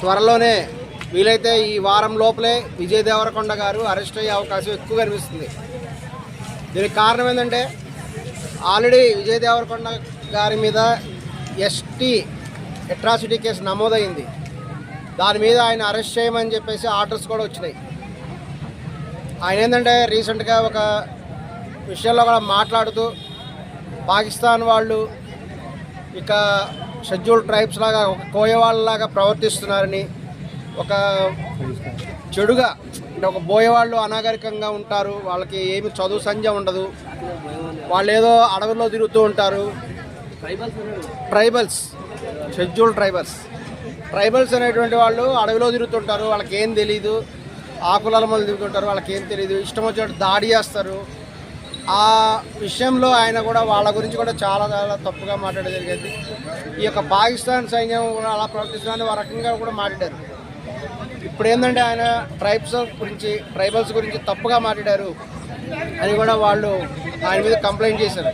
త్వరలోనే వీలైతే ఈ వారం లోపలే విజయ్ దేవరకొండ గారు అరెస్ట్ అయ్యే అవకాశం ఎక్కువ కనిపిస్తుంది దీనికి కారణం ఏంటంటే ఆల్రెడీ విజయ్ దేవరకొండ గారి మీద ఎస్టీ అట్రాసిటీ కేసు నమోదైంది. దాని మీద ఆయన అరెస్ట్ చేయమని చెప్పేసి ఆర్డర్స్ కూడా వచ్చినాయి. ఆయన ఏంటంటే రీసెంట్గా ఒక విషయంలో కూడా మాట్లాడుతూ పాకిస్తాన్ వాళ్ళు ఇక షెడ్యూల్ ట్రైబ్స్ లాగా ఒక కోయవాళ్ళలాగా ప్రవర్తిస్తున్నారని ఒక చెడుగా అంటే ఒక బోయవాళ్ళు అనాగరికంగా ఉంటారు వాళ్ళకి ఏమి చదువు సంధ్య ఉండదు వాళ్ళు ఏదో అడవుల్లో తిరుగుతూ ఉంటారు. Tribals schedule tribals. ట్రైబల్స్ అనేటువంటి వాళ్ళు అడవిలో తిరుగుతుంటారు వాళ్ళకి ఏం తెలియదు ఆకుల తిరుగుతుంటారు వాళ్ళకి ఏం తెలియదు ఇష్టం వచ్చినట్టు దాడి చేస్తారు. ఆ విషయంలో ఆయన కూడా వాళ్ళ గురించి కూడా చాలా చాలా తప్పుగా మాట్లాడడం జరిగింది. ఈ యొక్క పాకిస్తాన్ సైన్యం కూడా అలా ప్రవర్తిస్తుందని ఆ రకంగా కూడా మాట్లాడారు. ఇప్పుడు ఏంటంటే ఆయన ట్రైబ్స్ గురించి ట్రైబల్స్ గురించి తప్పుగా మాట్లాడారు అని కూడా వాళ్ళు ఆయన మీద కంప్లైంట్ చేశారు.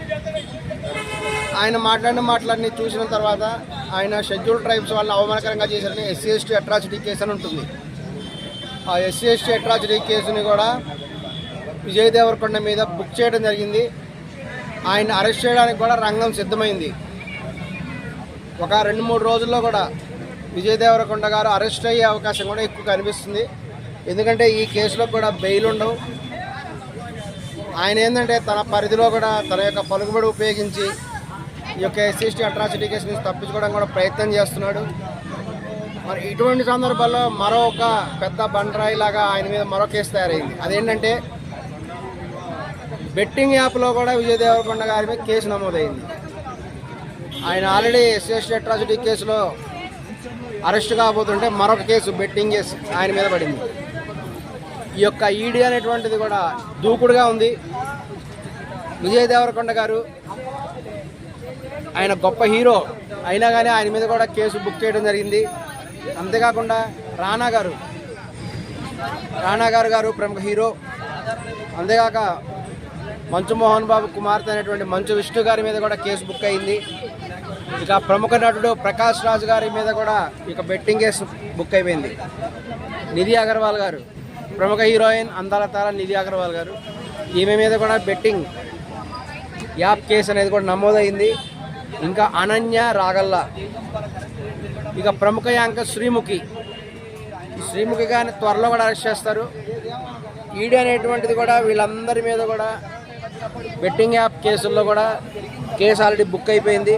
ఆయన మాట్లాడిన మాటలన్నీ చూసిన తర్వాత ఆయన షెడ్యూల్ ట్రైబ్స్ వాళ్ళని అవమానకరంగా చేశారని ఎస్సీ ఎస్టీ అట్రాసిటీ కేసు అని ఉంటుంది. ఆ ఎస్సీ ఎస్టీ అట్రాసిటీ కేసుని కూడా విజయ్ దేవరకొండ మీద బుక్ చేయడం జరిగింది. ఆయన అరెస్ట్ చేయడానికి కూడా రంగం సిద్ధమైంది. ఒక రెండు మూడు రోజుల్లో కూడా విజయ్ దేవరకొండ గారు అరెస్ట్ అయ్యే అవకాశం కూడా ఎక్కువ కనిపిస్తుంది. ఎందుకంటే ఈ కేసులో కూడా బెయిల్ ఉండవు. ఆయన ఏంటంటే తన పరిధిలో కూడా తన యొక్క పలుకుబడి ఉపయోగించి ఈ యొక్క ఎస్సీఎస్టీ అట్రాసిటీ కేసు నుంచి తప్పించుకోవడం కూడా ప్రయత్నం చేస్తున్నాడు. మరి ఇటువంటి సందర్భాల్లో మరొక పెద్ద బండరాయి లాగా ఆయన మీద మరో కేసు తయారైంది. అదేంటంటే బెట్టింగ్ యాప్లో కూడా విజయ్ దేవరకొండ గారి మీద కేసు నమోదైంది. ఆయన ఆల్రెడీ ఎస్సీఎస్టీ అట్రాసిటీ కేసులో అరెస్ట్ కాబోతుంటే మరొక కేసు బెట్టింగ్ కేసు ఆయన మీద పడింది. ఈ యొక్క ఈడీ అనేటువంటిది కూడా దూకుడుగా ఉంది. విజయ్ దేవరకొండ గారు ఆయన గొప్ప హీరో అయినా కానీ ఆయన మీద కూడా కేసు బుక్ చేయడం జరిగింది. అంతేకాకుండా రానా గారు రానా గారు గారు ప్రముఖ హీరో. అంతేకాక మంచు మోహన్ బాబు కుమార్తె అనేటువంటి మంచు విష్ణు గారి మీద కూడా కేసు బుక్ అయింది. ఇక ప్రముఖ నటుడు ప్రకాష్ రాజు గారి మీద కూడా ఇక బెట్టింగ్ కేసు బుక్ అయిపోయింది. నిధి అగర్వాల్ గారు ప్రముఖ హీరోయిన్ అందాల తార నిధి అగర్వాల్ గారు ఈమె మీద కూడా బెట్టింగ్ యాప్ కేసు అనేది కూడా నమోదైంది. ఇంకా అనన్య రాగల్ల. ఇక ప్రముఖ యాంక శ్రీముఖి. శ్రీముఖి గారిని త్వరలో కూడా అరెస్ట్ చేస్తారు. ఈడీ అనేటువంటిది కూడా వీళ్ళందరి మీద కూడా బెట్టింగ్ యాప్ కేసుల్లో కూడా కేసు ఆల్రెడీ బుక్ అయిపోయింది.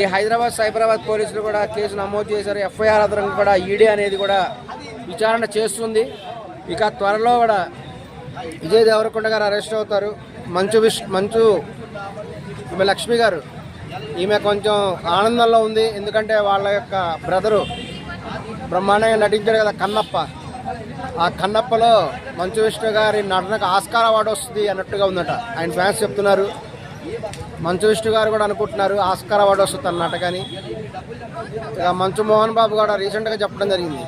ఈ హైదరాబాద్ సైబరాబాద్ పోలీసులు కూడా కేసు నమోదు చేశారు. ఎఫ్ఐఆర్ ఆధారంగా కూడా ఈడీ అనేది కూడా విచారణ చేస్తుంది. ఇక త్వరలో కూడా విజయ్ దేవరకొండ గారు అరెస్ట్ అవుతారు. మంచు విష్ మంచు ఈమె లక్ష్మి గారు. ఈమె కొంచెం ఆనందంలో ఉంది. ఎందుకంటే వాళ్ళ యొక్క బ్రదరు బ్రహ్మాండంగా నటించాడు కదా కన్నప్ప. ఆ కన్నప్పలో మంచు విష్ణు గారి నటనకు ఆస్కార్ అవార్డు వస్తుంది అన్నట్టుగా ఉందట. ఆయన ఫ్యాన్స్ చెప్తున్నారు. మంచు విష్ణు గారు కూడా అనుకుంటున్నారు ఆస్కార్ అవార్డు వస్తుంది అన్నట్టు కానీ ఇక మంచు మోహన్ బాబు కూడా రీసెంట్గా చెప్పడం జరిగింది.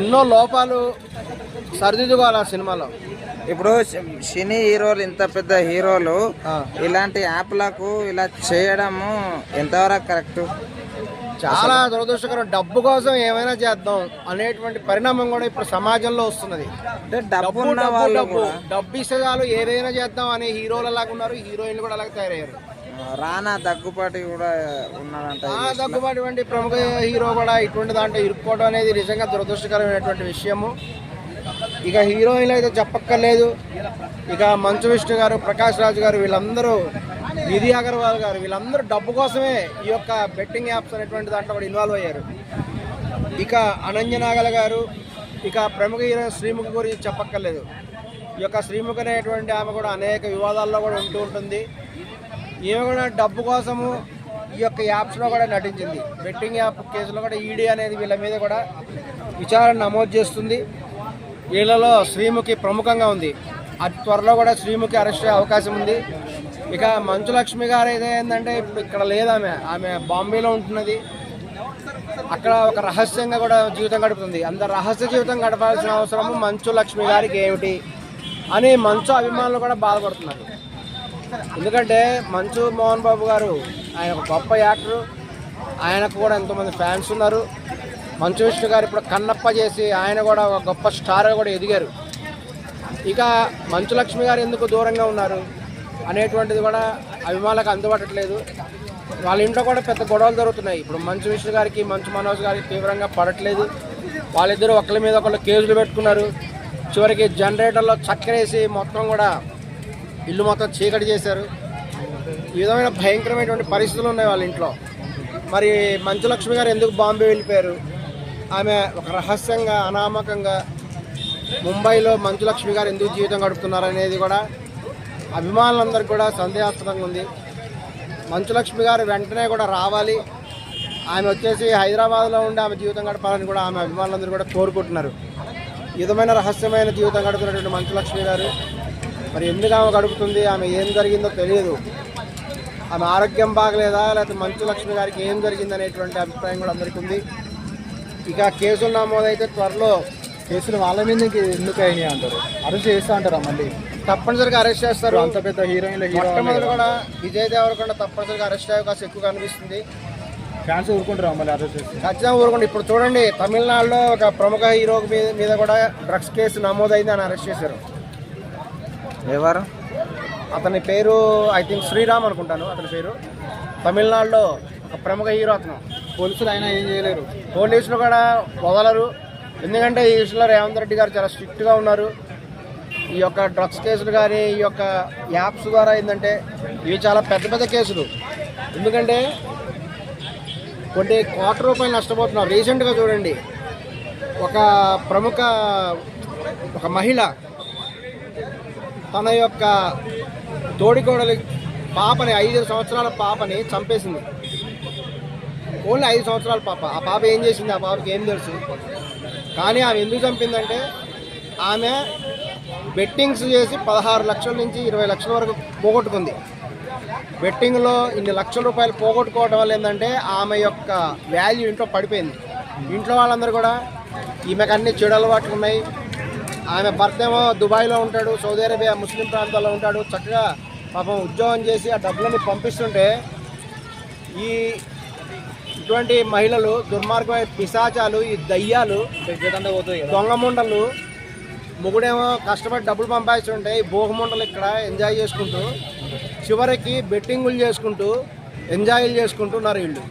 ఎన్నో లోపాలు సరిదిద్దుకోవాలి ఆ సినిమాలో. ఇప్పుడు సినీ హీరోలు ఇంత పెద్ద హీరోలు. ఇలాంటి యాప్లకు ఇలా చేయడము ఎంతవరకు కరెక్ట్? చాలా దురదృష్టకరం. డబ్బు కోసం ఏమైనా చేద్దాం అనేటువంటి పరిణామం కూడా ఇప్పుడు సమాజంలో వస్తున్నది. డబ్బు డబ్బు డబ్బు ఇస్తే చాలు ఏదైనా చేద్దాం అనే హీరోలు అలాగ ఉన్నారు హీరోయిన్లు కూడా అలాగే తయారయ్యారు. రానా దగ్గుపాటి కూడా ఉన్నాడంట ఆ దగ్గుబాటువంటి ప్రముఖ హీరో కూడా ఇటువంటి దాంట్లో ఇరుక్కోవడం అనేది నిజంగా దురదృష్టకరమైనటువంటి విషయము. ఇక హీరోయిన్లు అయితే చెప్పక్కర్లేదు. ఇక మంచు విష్ణు గారు ప్రకాష్ రాజు గారు వీళ్ళందరూ నిధి అగర్వాల్ గారు వీళ్ళందరూ డబ్బు కోసమే ఈ యొక్క బెట్టింగ్ యాప్స్ అనేటువంటి దాంట్లో కూడా ఇన్వాల్వ్ అయ్యారు. ఇక అనంజనాగల గారు ఇక ప్రముఖ హీరో శ్రీముఖి గురించి చెప్పక్కర్లేదు. ఈ యొక్క శ్రీముఖి అనేటువంటి ఆమె కూడా అనేక వివాదాల్లో కూడా ఉంటూ ఉంటుంది. ఈమె కూడా డబ్బు కోసము ఈ యొక్క యాప్స్లో కూడా నటించింది. బెట్టింగ్ యాప్ కేసులో కూడా ఈడీ అనేది వీళ్ళ మీద కూడా విచారణ నమోదు చేస్తుంది. వీళ్ళలో శ్రీముఖి ప్రముఖంగా ఉంది. అతి త్వరలో కూడా శ్రీముఖి అరెస్ట్ అయ్యే అవకాశం ఉంది. ఇక మంచు లక్ష్మి గారు అయితే ఏంటంటే ఇప్పుడు ఇక్కడ లేదు ఆమె ఆమె బాంబేలో ఉంటున్నది. అక్కడ ఒక రహస్యంగా కూడా జీవితం గడుపుతుంది. అంత రహస్య జీవితం గడపాల్సిన అవసరము మంచు లక్ష్మి గారికి ఏమిటి అని మంచు అభిమానులు కూడా బాధపడుతున్నారు. ఎందుకంటే మంచు మోహన్ బాబు గారు ఆయన ఒక గొప్ప యాక్టర్. ఆయనకు కూడా ఎంతోమంది ఫ్యాన్స్ ఉన్నారు. మంచు విష్ణు గారు ఇప్పుడు కన్నప్ప చేసి ఆయన కూడా ఒక గొప్ప స్టార్గా కూడా ఎదిగారు. ఇక మంచు లక్ష్మి గారు ఎందుకు దూరంగా ఉన్నారు? అనేటువంటిది కూడా అభిమానులకు అందుబట్టట్లేదు వాళ్ళ ఇంట్లో కూడా పెద్ద గొడవలు జరుగుతున్నాయి. ఇప్పుడు మంచు విష్ణు గారికి మంచు మనోజ్ గారికి తీవ్రంగా పడట్లేదు. వాళ్ళిద్దరూ ఒకళ్ళ మీద ఒకళ్ళు కేసులు పెట్టుకున్నారు. చివరికి జనరేటర్లో చక్కెరేసి మొత్తం కూడా ఇల్లు మొత్తం చీకటి చేశారు. ఈ విధమైన భయంకరమైనటువంటి పరిస్థితులు ఉన్నాయి వాళ్ళ ఇంట్లో. మరి మంచు లక్ష్మి గారు ఎందుకు బాంబే వెళ్ళిపోయారు? ఆమె ఒక రహస్యంగా అనామకంగా ముంబైలో మంచు లక్ష్మి గారు ఎందుకు జీవితం గడుపుతున్నారు అనేది కూడా అభిమానులందరికీ కూడా సందేహాస్పదంగా ఉంది. మంచులక్ష్మి గారు వెంటనే కూడా రావాలి. ఆమె వచ్చేసి హైదరాబాద్లో ఉండి ఆమె జీవితం గడపాలని కూడా ఆమె అభిమానులందరూ కూడా కోరుకుంటున్నారు. ఈ విధమైన రహస్యమైన జీవితం గడుపుతున్నటువంటి మంచులక్ష్మి గారు మరి ఎందుకు ఆమె గడుపుతుంది ఆమె ఏం జరిగిందో తెలియదు. ఆమె ఆరోగ్యం బాగలేదా లేకపోతే మంచులక్ష్మి గారికి ఏం జరిగింది అనేటువంటి అభిప్రాయం కూడా అందరికీ ఉంది. ఇక కేసులు నమోదైతే త్వరలో కేసులు వాళ్ళ మీద ఎందుకు అయినాయి అంటారు? అరెస్ట్ చేస్తా అంటారా మళ్ళీ? తప్పనిసరిగా అరెస్ట్ చేస్తారు. అంత పెద్ద హీరోయిన్ల హీరో మొట్టమొదటి కూడా విజయ్ దేవరకొండ తప్పనిసరిగా అరెస్ట్ అయ్యే అవకాశం ఎక్కువ కనిపిస్తుంది. ఫ్యాన్స్ ఊరుకుంటారా మళ్ళీ అరెస్ట్ ఖచ్చితంగా ఊరుకోండి ఇప్పుడు చూడండి తమిళనాడులో ఒక ప్రముఖ హీరో మీద మీద కూడా డ్రగ్స్ కేసు నమోదైంది అని అరెస్ట్ చేశారు. ఎవరు? అతని పేరు ఐ థింక్ శ్రీరామ్ అనుకుంటాను అతని పేరు. తమిళనాడులో ఒక ప్రముఖ హీరో అతను. పోలీసులు అయినా ఏం చేయలేరు. పోలీసులు కూడా వదలరు. ఎందుకంటే ఈ విషయంలో రేవంత్ రెడ్డి గారు చాలా స్ట్రిక్ట్గా ఉన్నారు. ఈ యొక్క డ్రగ్స్ కేసులు కానీ ఈ యొక్క యాప్స్ ద్వారా ఏంటంటే ఇవి చాలా పెద్ద పెద్ద కేసులు. ఎందుకంటే కొన్ని కోట్ల రూపాయలు నష్టపోతున్నారు. రీసెంట్గా చూడండి ఒక ప్రముఖ ఒక మహిళ తన యొక్క తోడికోడలి పాపని ఐదు సంవత్సరాల పాపని చంపేసింది. ఓన్లీ ఐదు సంవత్సరాల పాప. ఆ పాప ఏం చేసింది? ఆ పాపకి ఏం తెలుసు? కానీ ఆమె ఎందుకు చంపిందంటే ఆమె బెట్టింగ్స్ చేసి పదహారు లక్షల నుంచి ఇరవై లక్షల వరకు పోగొట్టుకుంది. బెట్టింగ్లో ఇన్ని లక్షల రూపాయలు పోగొట్టుకోవడం వల్ల ఏంటంటే ఆమె యొక్క వాల్యూ ఇంట్లో పడిపోయింది. ఇంట్లో వాళ్ళందరూ కూడా ఈమెకు అన్ని చెడు అలవాట్లు ఉన్నాయి. ఆమె భర్త ఏమో దుబాయ్లో ఉంటాడు సౌదీ అరేబియా ముస్లిం ప్రాంతాల్లో ఉంటాడు. చక్కగా పాపం ఉద్యోగం చేసి ఆ డబ్బులని పంపిస్తుంటే ఈ ఇటువంటి మహిళలు దుర్మార్గమైన పిశాచాలు ఈ దయ్యాలు పెద్ద మొగుడేమో కష్టపడి డబ్బులు పంపాల్సి ఈ భోగమండలు ఇక్కడ ఎంజాయ్ చేసుకుంటూ చివరికి బెట్టింగులు చేసుకుంటూ ఎంజాయ్లు చేసుకుంటున్నారు వీళ్ళు.